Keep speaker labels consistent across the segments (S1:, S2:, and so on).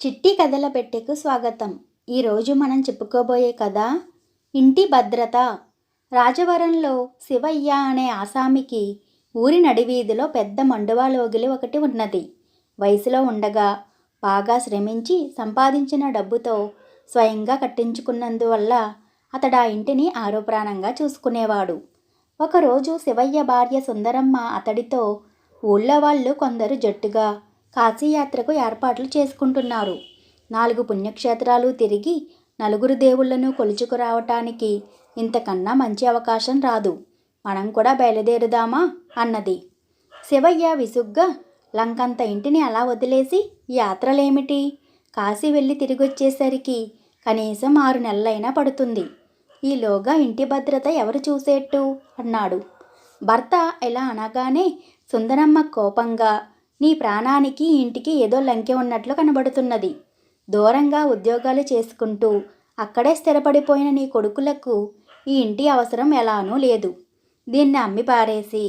S1: చిట్టి కథల పెట్టెకు స్వాగతం. ఈరోజు మనం చెప్పుకోబోయే కథ ఇంటి భద్రత. రాజవరంలో శివయ్య అనే ఆసామికి ఊరి నడివీధిలో పెద్ద మండువాలోగిలి ఒకటి ఉన్నది. వయసులో ఉండగా బాగా శ్రమించి సంపాదించిన డబ్బుతో స్వయంగా కట్టించుకున్నందువల్ల అతడు ఆ ఇంటిని ఆరోప్రాణంగా చూసుకునేవాడు. ఒకరోజు శివయ్య భార్య సుందరమ్మ అతడితో ఊళ్ళో వాళ్ళు కొందరు జట్టుగా కాశీయాత్రకు ఏర్పాట్లు చేసుకుంటున్నారు. నాలుగు పుణ్యక్షేత్రాలు తిరిగి నలుగురు దేవుళ్ళను కొలుచుకురావటానికి ఇంతకన్నా మంచి అవకాశం రాదు. మనం కూడా బయలుదేరుదామా? అన్నది. శివయ్య విసుగ్గా లంకంత ఇంటిని అలా వదిలేసి యాత్రలేమిటి? కాశీ వెళ్ళి తిరిగొచ్చేసరికి కనీసం ఆరు నెలలైనా పడుతుంది. ఈలోగా ఇంటి భద్రత ఎవరు చూసేట్టు? అన్నాడు. భర్త ఇలా అనగానే సుందరమ్మ కోపంగా నీ ప్రాణానికి ఇంటికి ఏదో లంకె ఉన్నట్లు కనబడుతున్నది. దూరంగా ఉద్యోగాలు చేసుకుంటూ అక్కడే స్థిరపడిపోయిన నీ కొడుకులకు ఈ ఇంటి అవసరం ఎలానూ లేదు. దీన్ని అమ్మి పారేసి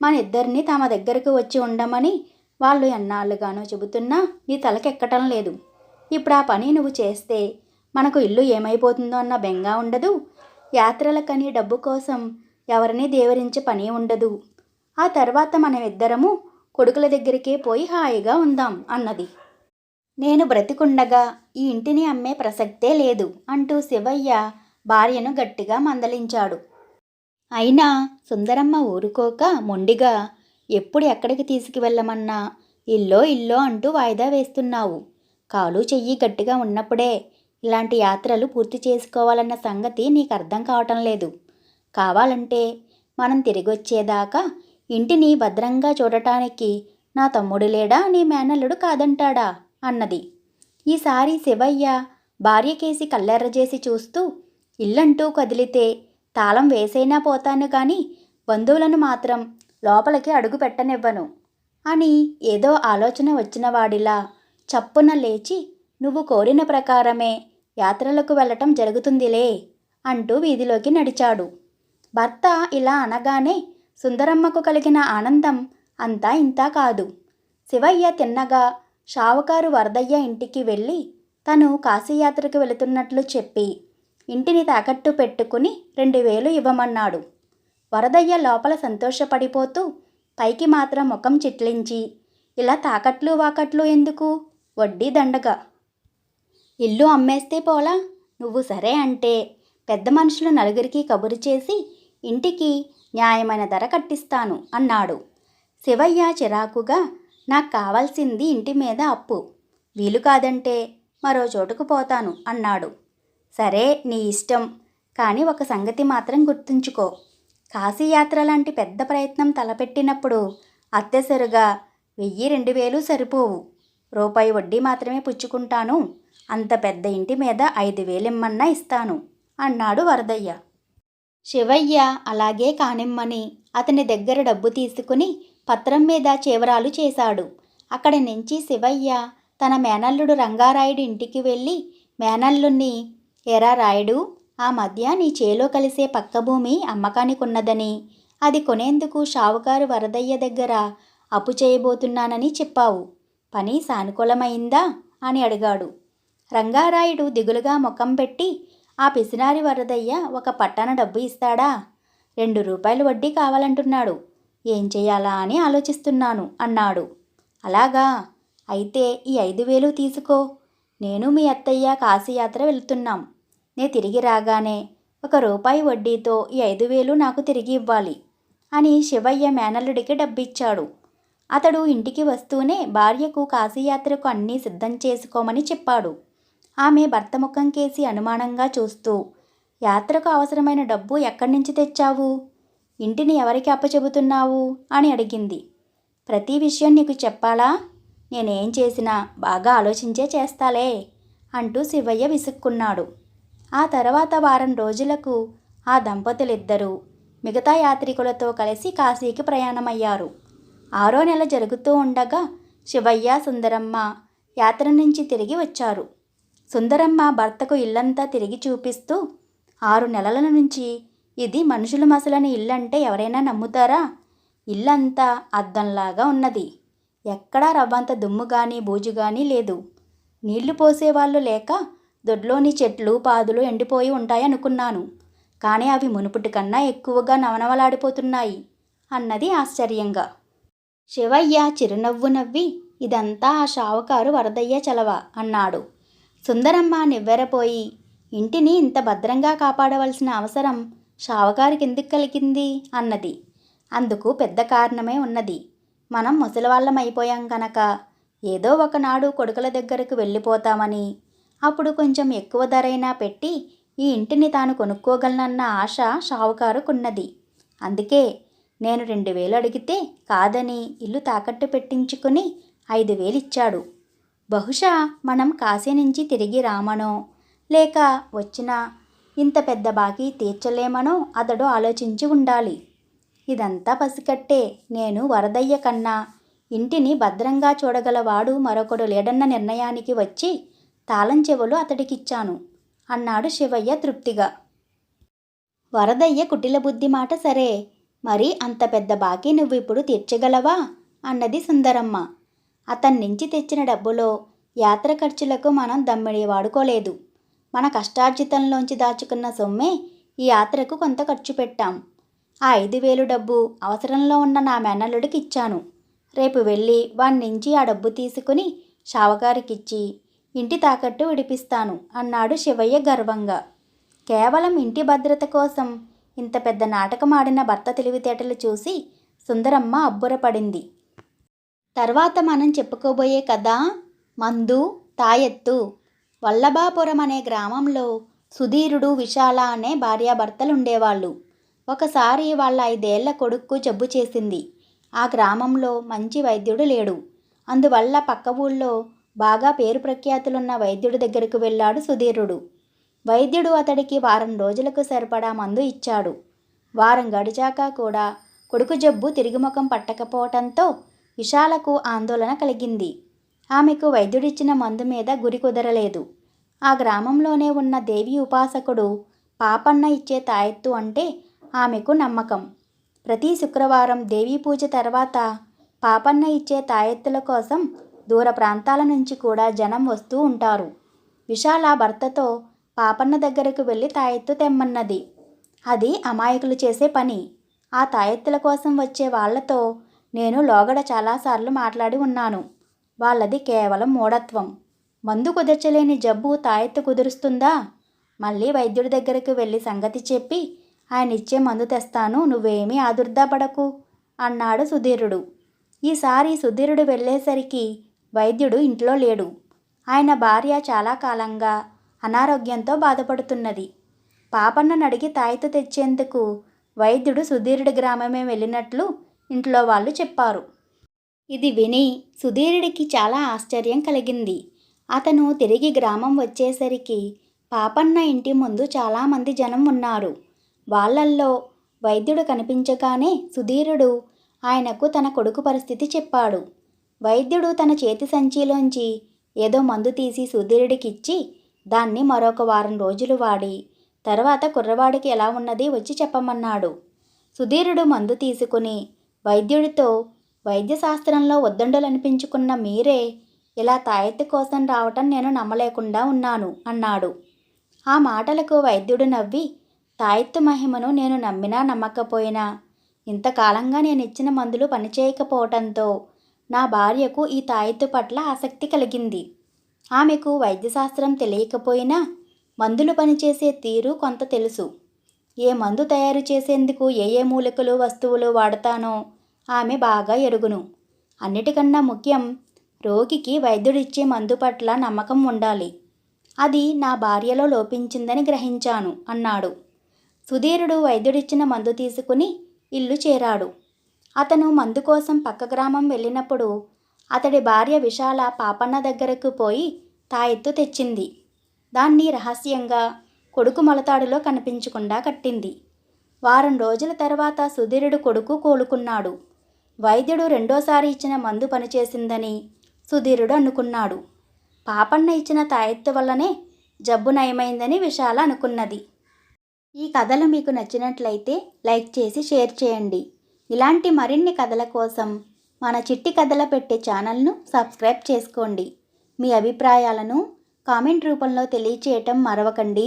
S1: మన ఇద్దరిని తమ దగ్గరకు వచ్చి ఉండమని వాళ్ళు ఎన్నాళ్ళుగానో చెబుతున్నా నీ తలకెక్కటం లేదు. ఇప్పుడు ఆ పని నువ్వు చేస్తే మనకు ఇల్లు ఏమైపోతుందో అన్న బెంగ ఉండదు. యాత్రలకని డబ్బు కోసం ఎవరిని దేవరించే పని ఉండదు. ఆ తర్వాత మనమిద్దరము కొడుకుల దగ్గరికే పోయి హాయిగా ఉందాం అన్నది. నేను బ్రతికుండగా ఈ ఇంటిని అమ్మే ప్రసక్తే లేదు అంటూ శివయ్య భార్యను గట్టిగా మందలించాడు. అయినా సుందరమ్మ ఊరుకోక మొండిగా ఎప్పుడు ఎక్కడికి తీసుకువెళ్ళమన్నా? ఇల్లో ఇల్లో అంటూ వాయిదా వేస్తున్నావు. కాలు చెయ్యి గట్టిగా ఉన్నప్పుడే ఇలాంటి యాత్రలు పూర్తి చేసుకోవాలన్న సంగతి నీకు అర్థం కావటం లేదు. కావాలంటే మనం తిరిగొచ్చేదాకా ఇంటిని భద్రంగా చూడటానికి నా తమ్ముడు లేడా నీ మేనల్లుడు కాదంటాడా? అన్నది. ఈసారి శివయ్య భార్యకేసి కల్లెర్రజేసి చూస్తూ ఇల్లంటూ కదిలితే తాళం వేసైనా పోతాను కానీ బంధువులను మాత్రం లోపలికి అడుగు పెట్టనివ్వను. అని ఏదో ఆలోచన వచ్చిన వాడిలా చప్పున లేచి నువ్వు కోరిన ప్రకారమే యాత్రలకు వెళ్ళటం జరుగుతుందిలే అంటూ వీధిలోకి నడిచాడు. భర్త ఇలా అనగానే సుందరమ్మకు కలిగిన ఆనందం అంతా ఇంతా కాదు. శివయ్య తిన్నగా షావుకారు వరదయ్య ఇంటికి వెళ్ళి తను కాశీయాత్రకు వెళుతున్నట్లు చెప్పి ఇంటిని తాకట్టు పెట్టుకుని రెండు వేలు ఇవ్వమన్నాడు. వరదయ్య లోపల సంతోషపడిపోతూ పైకి మాత్రం ముఖం చిట్లించి ఇలా తాకట్లు వాకట్లు ఎందుకు? వడ్డీ దండగా. ఇల్లు అమ్మేస్తే పోలా? నువ్వు సరే అంటే. పెద్ద మనుషులు నలుగురికి కబురు చేసి ఇంటికి న్యాయమైన ధర కట్టిస్తాను అన్నాడు. శివయ్య చిరాకుగా నాకు కావాల్సింది ఇంటి మీద అప్పు. వీలు కాదంటే మరో చోటుకు పోతాను అన్నాడు. సరే నీ ఇష్టం. కానీ ఒక సంగతి మాత్రం గుర్తుంచుకో. కాశీయాత్ర లాంటి పెద్ద ప్రయత్నం తలపెట్టినప్పుడు అత్తెసరుగా వెయ్యి రెండు వేలు సరిపోవు. రూపాయి వడ్డీ మాత్రమే పుచ్చుకుంటాను. అంత పెద్ద ఇంటి మీద ఐదు వేలిమ్మన్నా ఇస్తాను అన్నాడు వరదయ్య. శివయ్య అలాగే కానిమ్మని అతని దగ్గర డబ్బు తీసుకుని పత్రం మీద చేవరాలు చేశాడు. అక్కడి నుంచి శివయ్య తన మేనల్లుడు రంగారాయుడు ఇంటికి వెళ్ళి మేనల్లుణ్ణి ఎరా రాయుడు ఆ మధ్య నీ చేలో కలిసే పక్క భూమి అమ్మకానికి ఉన్నదని అది కొనేందుకు షావుకారు వరదయ్య దగ్గర అప్పు చేయబోతున్నానని చెప్పావు. పని సానుకూలమైందా? అని అడిగాడు. రంగారాయుడు దిగులుగా ముఖం పెట్టి ఆ పిసినారి వరదయ్య ఒక పట్టణ డబ్బు ఇస్తాడా? రెండు రూపాయలు వడ్డీ కావాలంటున్నాడు. ఏం చేయాలా అని ఆలోచిస్తున్నాను అన్నాడు. అలాగా? అయితే ఈ ఐదు వేలు తీసుకో. నేను మీ అత్తయ్య కాశీయాత్ర వెళ్తున్నాం. నే తిరిగి రాగానే ఒక రూపాయి వడ్డీతో ఈ ఐదు వేలు నాకు తిరిగి ఇవ్వాలి అని శివయ్య మేనల్లుడికి డబ్బిచ్చాడు. అతడు ఇంటికి వస్తూనే భార్యకు కాశీయాత్రకు అన్నీ సిద్ధం చేసుకోమని చెప్పాడు. ఆమె భర్త ముఖం కేసి అనుమానంగా చూస్తూ యాత్రకు అవసరమైన డబ్బు ఎక్కడి నుంచి తెచ్చావు? ఇంటిని ఎవరికి అప్పచెబుతున్నావు? అని అడిగింది. ప్రతి విషయం నీకు చెప్పాలా? నేనేం చేసినా బాగా ఆలోచించే చేస్తాలే అంటూ శివయ్య విసుక్కున్నాడు. ఆ తర్వాత వారం రోజులకు ఆ దంపతులిద్దరూ మిగతా యాత్రికులతో కలిసి కాశీకి ప్రయాణమయ్యారు. ఆరో నెల జరుగుతూ ఉండగా శివయ్య సుందరమ్మ యాత్ర నుంచి తిరిగి వచ్చారు. సుందరమ్మ భర్తకు ఇల్లంతా తిరిగి చూపిస్తూ ఆరు నెలల నుంచి ఇది మనుషులు మసలని ఇల్లంటే ఎవరైనా నమ్ముతారా? ఇల్లంతా అద్దంలాగా ఉన్నది. ఎక్కడా రవ్వంత దుమ్ము కానీ బూజు కానీ లేదు. నీళ్ళు పోసేవాళ్ళు లేక దొడ్లోని చెట్లు పాదులు ఎండిపోయి ఉంటాయనుకున్నాను. కానీ అవి మునుపటి కన్నా ఎక్కువగా నవనవలాడిపోతున్నాయి అన్నది ఆశ్చర్యంగా. శివయ్య చిరునవ్వు నవ్వి ఇదంతా ఆ షావుకారు వరదయ్య చలవ అన్నాడు. సుందరమ్మ నివ్వెరపోయి ఇంటిని ఇంత భద్రంగా కాపాడవలసిన అవసరం షావుకారికి ఎందుకు కలిగింది? అన్నది. అందుకు పెద్ద కారణమే ఉన్నది. మనం ముసలివాళ్ళం అయిపోయాం కనుక ఏదో ఒకనాడు కొడుకుల దగ్గరకు వెళ్ళిపోతామని. అప్పుడు కొంచెం ఎక్కువ ధరైనా పెట్టి ఈ ఇంటిని తాను కొనుక్కోగలనన్న ఆశ షావుకారుకున్నది అందుకే నేను రెండు వేలు అడిగితే కాదని ఇల్లు తాకట్టు పెట్టించుకుని ఐదు వేలు ఇచ్చాడు బహుశా మనం కాశీ నుంచి తిరిగి రామనో లేక వచ్చిన ఇంత పెద్ద బాకీ తీర్చలేమనో అతడు ఆలోచించి ఉండాలి. ఇదంతా పసికట్టే నేను వరదయ్య కన్నా ఇంటిని భద్రంగా చూడగలవాడు మరొకడు లేడన్న నిర్ణయానికి వచ్చి తాళం చెవులు అతడికిచ్చాను అన్నాడు శివయ్య తృప్తిగా. వరదయ్య కుటిల బుద్ధి మాట సరే మరి అంత పెద్ద బాకీ నువ్వు ఇప్పుడు తీర్చగలవా? అన్నది సుందరమ్మ. అతని నుంచి తెచ్చిన డబ్బులో యాత్ర ఖర్చులకు మనం దమ్మిడి వాడుకోలేదు. మన కష్టార్జితంలోంచి దాచుకున్న సొమ్మే ఈ యాత్రకు కొంత ఖర్చు పెట్టాం. ఆ ఐదు వేలు డబ్బు అవసరంలో ఉన్న నా మేనల్లుడికి ఇచ్చాను. రేపు వెళ్ళి వాడి నుంచి ఆ డబ్బు తీసుకుని షావకారికిచ్చి ఇంటి తాకట్టు విడిపిస్తాను అన్నాడు శివయ్య గర్వంగా. కేవలం ఇంటి భద్రత కోసం ఇంత పెద్ద నాటకం ఆడిన భర్త తెలివితేటలు చూసి సుందరమ్మ అబ్బురపడింది. తర్వాత మనం చెప్పుకోబోయే కథ మందు తాయెత్తు. వల్లభాపురం అనే గ్రామంలో సుధీరుడు విశాల అనే భార్యాభర్తలు ఉండేవాళ్ళు ఒకసారి వాళ్ళ ఐదేళ్ళ కొడుక్కు జబ్బు చేసింది. ఆ గ్రామంలో మంచి వైద్యుడు లేడు. అందువల్ల పక్క ఊళ్ళో బాగా పేరు ప్రఖ్యాతులున్న వైద్యుడి దగ్గరకు వెళ్ళాడు సుధీరుడు. వైద్యుడు అతడికి వారం రోజులకు సరిపడా మందు ఇచ్చాడు. వారం గడిచాక కూడా కొడుకు జబ్బు తిరిగి ముఖం పట్టకపోవటంతో విశాలకు ఆందోళన కలిగింది. ఆమెకు వైద్యుడిచ్చిన మందు మీద గురి కుదరలేదు. ఆ గ్రామంలోనే ఉన్న దేవి ఉపాసకుడు పాపన్న ఇచ్చే తాయెత్తు అంటే ఆమెకు నమ్మకం. ప్రతి శుక్రవారం దేవీ పూజ తర్వాత పాపన్న ఇచ్చే తాయెత్తుల కోసం దూర ప్రాంతాల నుంచి కూడా జనం వస్తూ ఉంటారు. విశాల భర్తతో పాపన్న దగ్గరకు వెళ్ళి తాయెత్తు తెమ్మన్నది. అది అమాయకులు చేసే పని. ఆ తాయెత్తుల కోసం వచ్చే వాళ్ళతో నేను లోగడ చాలాసార్లు మాట్లాడి ఉన్నాను. వాళ్ళది కేవలం మూఢత్వం. మందు కుదర్చలేని జబ్బు తాయెత్తు కుదురుస్తుందా? మళ్ళీ వైద్యుడి దగ్గరకు వెళ్ళి సంగతి చెప్పి ఆయన ఇచ్చే మందు తెస్తాను నువ్వేమీ ఆదుర్దాపడకు అన్నాడు సుధీరుడు. ఈసారి సుధీరుడు వెళ్ళేసరికి వైద్యుడు ఇంట్లో లేడు. ఆయన భార్య చాలా కాలంగా అనారోగ్యంతో బాధపడుతున్నది. పాపన్నను అడిగి తాయితు తెచ్చేందుకు వైద్యుడు సుధీరుడి గ్రామమే వెళ్ళినట్లు ఇంట్లో వాళ్ళు చెప్పారు. ఇది విని సుధీరుడికి చాలా ఆశ్చర్యం కలిగింది. అతను తిరిగి గ్రామం వచ్చేసరికి పాపన్న ఇంటి ముందు చాలామంది జనం ఉన్నారు. వాళ్ళల్లో వైద్యుడు కనిపించగానే సుధీరుడు ఆయనకు తన కొడుకు పరిస్థితి చెప్పాడు. వైద్యుడు తన చేతి సంచిలోంచి ఏదో మందు తీసి సుధీరుడికిచ్చి దాన్ని మరొక వారం రోజులు వాడి తర్వాత కుర్రవాడికి ఎలా ఉన్నది వచ్చి చెప్పమన్నాడు. సుధీరుడు మందు తీసుకుని వైద్యుడితో వైద్యశాస్త్రంలో వద్దండలు అనిపించుకున్న మీరే ఇలా తాయెత్తు కోసం రావటం నేను నమ్మలేకుండా ఉన్నాను అన్నాడు. ఆ మాటలకు వైద్యుడు నవ్వి తాయెత్తు మహిమను నేను నమ్మినా నమ్మకపోయినా ఇంతకాలంగా నేను ఇచ్చిన మందులు పనిచేయకపోవటంతో నా భార్యకు ఈ తాయెత్తు పట్ల ఆసక్తి కలిగింది. ఆమెకు వైద్యశాస్త్రం తెలియకపోయినా మందులు పనిచేసే తీరు కొంత తెలుసు. ఏ మందు తయారు చేసేందుకు ఏ ఏ మూలికలు వస్తువులు వాడతానో ఆమె బాగా ఎరుగును. అన్నిటికన్నా ముఖ్యం రోగికి వైద్యుడిచ్చే మందు పట్ల నమ్మకం ఉండాలి. అది నా భార్యలో లోపించిందని గ్రహించాను అన్నాడు. సుధీరుడు వైద్యుడిచ్చిన మందు తీసుకుని ఇల్లు చేరాడు. అతను మందు కోసం పక్క గ్రామం వెళ్ళినప్పుడు అతడి భార్య విశాల పాపన్న దగ్గరకు పోయి తాయెత్తు తెచ్చింది. దాన్ని రహస్యంగా కొడుకు మొలతాడులో కనిపించకుండా కట్టింది. వారం రోజుల తర్వాత సుధీరుడు కొడుకు కోలుకున్నాడు. వైద్యుడు రెండోసారి ఇచ్చిన మందు పనిచేసిందని సుధీరుడు అనుకున్నాడు. పాపన్న ఇచ్చిన తాయెత్తు వల్లనే జబ్బు నయమైందని విశాల అనుకున్నది. ఈ కథలు మీకు నచ్చినట్లయితే లైక్ చేసి షేర్ చేయండి. ఇలాంటి మరిన్ని కథల కోసం మన చిట్టి కథల పెట్టే ఛానల్ను సబ్స్క్రైబ్ చేసుకోండి. మీ అభిప్రాయాలను కామెంట్ రూపంలో తెలియచేయటం మరవకండి.